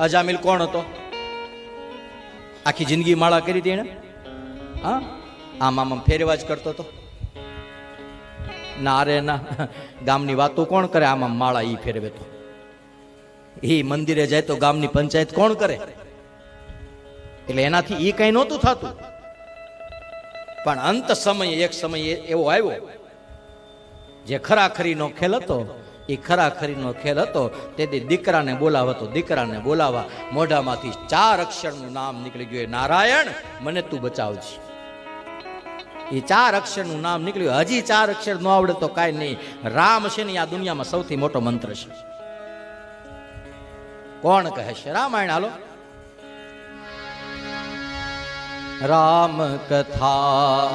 અજામિલ કોણ હતો? આખી જિંદગી માળા કરી હતી એણે? હા? આમ આમ ફેરવા જ કરતો હતો? ના રે, ના. ગામની વાતો કોણ કરે? આમ આમ માળા ઈ ફેરવે તો. એ મંદિરે જાય તો ગામની પંચાયત કોણ કરે? એટલે એનાથી એ કઈ નહોતું થતું. પણ અંત સમયે, એક સમયે એવો આવ્યો, જે ખરાખરીનો ખેલ હતો એ ખરાખરીનો ખેલ હતો. તેથી દીકરાને બોલાવતો દીકરાને બોલાવા. મોઢામાંથી ચાર અક્ષરનું નામ નીકળી ગયું. નારાયણ, મને તું બચાવજે. એ ચાર અક્ષરનું નામ નીકળ્યું. હજી ચાર અક્ષર ન આવડે તો કાંઈ નહીં. રામ છે ને આ દુનિયામાં સૌથી મોટો મંત્ર છે. કોણ કહે છે? રામાયણ, હાલો. રામ કથા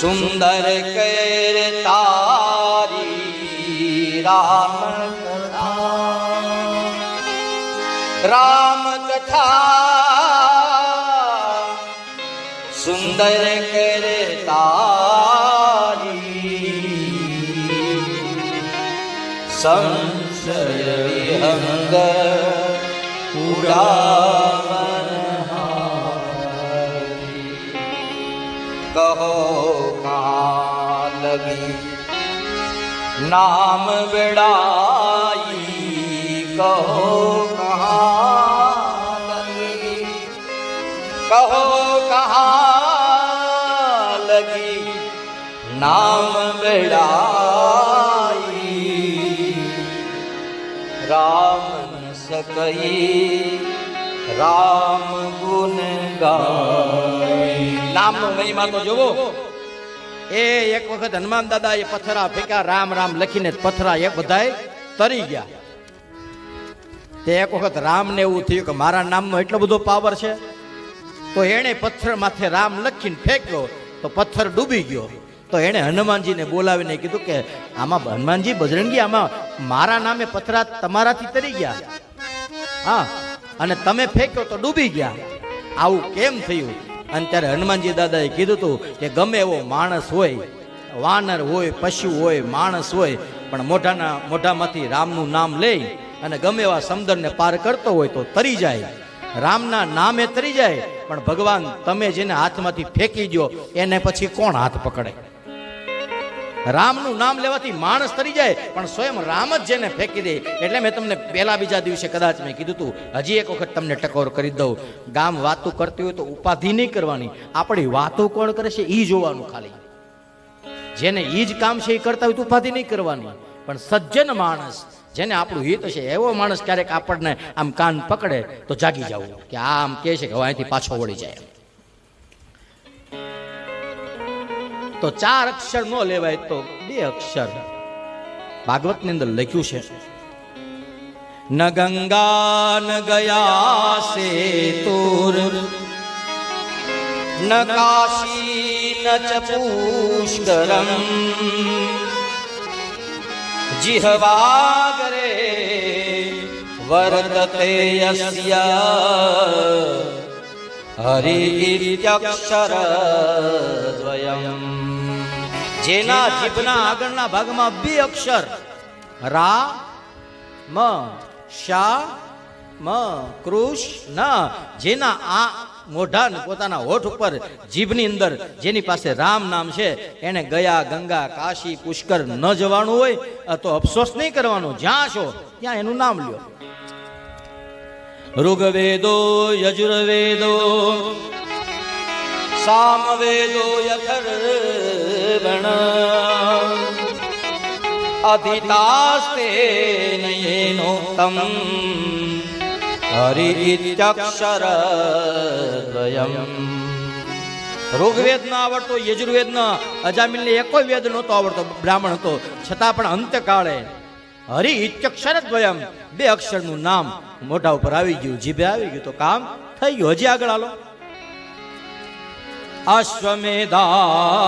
સુંદર કર તારી રામ રામ કથા. સુંદર કર તારી સંશય વિહંગ ઉડાવન કહો કા લગી નામ વેડાઈ કહો કહા લગી કહો કહા લગી નામ વેડાઈ રામ ન सकई રામ ગુણ ગાય નામનો મહિમા તો જોવો. એ એક વખત હનુમાન દાદા એ પથરા ફેંક્યા રામ રામ લખીને પથરા એ બધાય તરી ગયા. તે એક વખત રામને એવું થયું કે મારા નામનો એટલો બધો પાવર છે તો એણે પથ્થર માથે રામ લખીને ફેંક્યો તો પથ્થર ડૂબી ગયો. તો એણે હનુમાનજીને બોલાવીને કીધું કે આમાં હનુમાનજી બજરંગી આમાં મારા નામે પથરા તમારાથી તરી ગયા. હા અને તમે ફેંક્યો તો ડૂબી ગયા. આવું કેમ થયું? અને ત્યારે હનુમાનજી દાદાએ કીધું હતું કે ગમે એવો માણસ હોય, વાનર હોય, પશુ હોય, માણસ હોય, પણ મોઢાના, મોઢામાંથી રામનું નામ લઈ અને ગમે એવા સમુદ્રને પાર કરતો હોય તો તરી જાય. રામના નામે તરી જાય, પણ ભગવાન તમે જેને હાથમાંથી ફેંકી દો એને પછી કોણ હાથ પકડે? રામનું નામ લેવાથી માણસ તરી જાય, પણ સ્વયં રામ જ જેને ફેંકી દે. એટલે મેં તમને પહેલા બીજા દિવસે કદાચ મેં કીધું હતું હજી એક વખત તમને ટકોર કરી દઉં. ગામ વાતો કરતી હોય તો ઉપાધિ નહીં કરવાની. આપણી વાતો કોણ કરે છે એ જોવાનું ખાલી. જેને એ જ કામ છે એ કરતા હોય તો ઉપાધિ નહીં કરવાની. પણ સજ્જન માણસ, જેને આપણું હિત છે, એવો માણસ ક્યારેક આપણને આમ કાન પકડે તો જાગી જવું. કે આમ કહે છે કે અહીંથી પાછો વળી જાય. તો ચાર અક્ષર નો લેવાય તો બે અક્ષર. ભાગવતની અંદર લખ્યું છે, ન ગંગા, ન ગયા સે તુર ન કાશી, ન ચ પુષ્કરમ જીહવાગરે વર્તતે યસ્ય હરિત્યક્ષર દ્વયમ. જેના જીભના આગળના ભાગમાં બે અક્ષર. રા મ શા મ કૃષ્ણ જેના આ મોઢા પોતાના હોઠ ઉપર જીભની અંદર જેની પાસે રામ નામ છે એને ગયા ગંગા કાશી પુષ્કર ન જવાનું હોય તો અફસોસ નહીં કરવાનો. જ્યાં છો ત્યાં એનું નામ લ્યો. ઋગ્વેદો યજુર્વેદો સામવેદો યથર્વણ અધિતાસ્તે હરિ ઇત્યક્ષર દ્વયમ. ઋગ્વેદ ના આવડતો યજુર્વેદ ના અજામિલ ને એકો વેદ નહોતો આવડતો, બ્રાહ્મણ હતો. છતાં પણ અંતકાળે હરિ ઇત્યક્ષર દ્વયમ. બે અક્ષરનું નામ મોઢા ઉપર આવી ગયું, જીભે આવી ગયું. તો કામ થઈ ગયું. હજી આગળ હાલો. અશ્વમેધા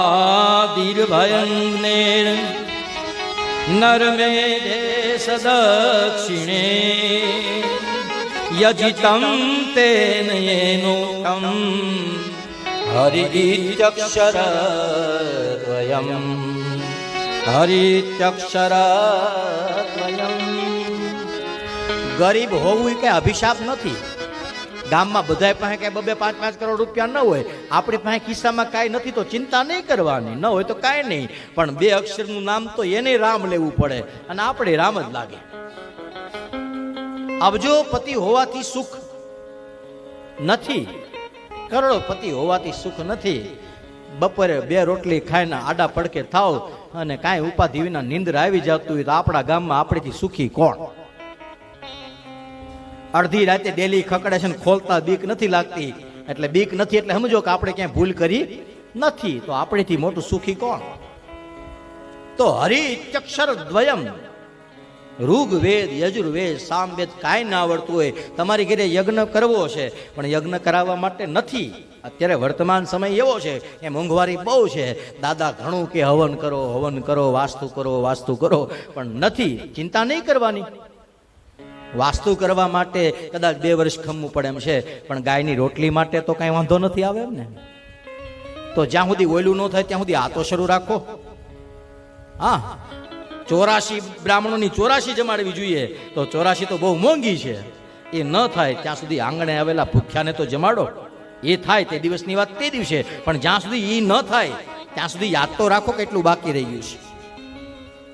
દીર્ભયંગ્ને નરમેધે સદક્ષિણે યજિતમ તેન યેનોક્તમ હરિત્યક્ષર દ્વયમ હરિત્યક્ષર દ્વયમ ગરીબ હોવું કે અભિશાપ નથી ગામમાં બધાય પાસે કઈ બબે પાંચ પાંચ કરોડ રૂપિયા ન હોય. આપણી પાસે ખિસ્સામાં કાંઈ નથી તો ચિંતા નહીં કરવાની. ન હોય તો કાંઈ નહીં. પણ બે અક્ષરનું નામ તો એને રામ લેવું પડે. અને આપણે રામ જ લાગે. અબજો પતિ હોવાથી સુખ નથી. કરોડોપતિ હોવાથી સુખ નથી. બપોરે બે રોટલી ખાઈને આડા પડકે થાવ અને કાંઈ ઉપાધિ વિના નિંદ્ર આવી જતું હોય તો આપણા ગામમાં આપણેથી સુખી કોણ? અડધી રાતે ડેલી ખકડે છે ખોલતા બીક નથી લાગતી. એટલે બીક નથી, એટલે સમજો કે આપણે ક્યાંય ભૂલ કરી નથી. તો આપણેથી મોટું સુખી કોણ? તો હરિચક્ષર દ્વયમ. ઋગ્વેદ યજુર્વેદ સામવેદ કાંઈ ના આવડતું હોય. તમારી ઘરે યજ્ઞ કરવો છે, પણ યજ્ઞ કરાવવા માટે નથી. અત્યારે વર્તમાન સમય એવો છે એ મોંઘવારી બહુ છે. દાદા ઘણું કે હવન કરો હવન કરો, વાસ્તુ કરો વાસ્તુ કરો, પણ નથી. ચિંતા નહીં કરવાની. વાસ્તુ કરવા માટે કદાચ બે વર્ષ ખમવું પડે એમ છે, પણ ગાયની રોટલી માટે તો કાંઈ વાંધો નથી આવે એમ ને તો જ્યાં સુધી ઓયલું ન થાય ત્યાં સુધી આ શરૂ રાખો. હા, ચોરાશી બ્રાહ્મણોની ચોરાશી જમાડવી જોઈએ. તો ચોરાશી તો બહુ મોંઘી છે. એ ન થાય ત્યાં સુધી આંગણે આવેલા ભૂખ્યાને તો જમાડો. એ થાય તે દિવસની વાત તે દિવસે, પણ જ્યાં સુધી એ ન થાય, ત્યાં સુધી યાદ તો રાખો કેટલું બાકી રહી ગયું છે.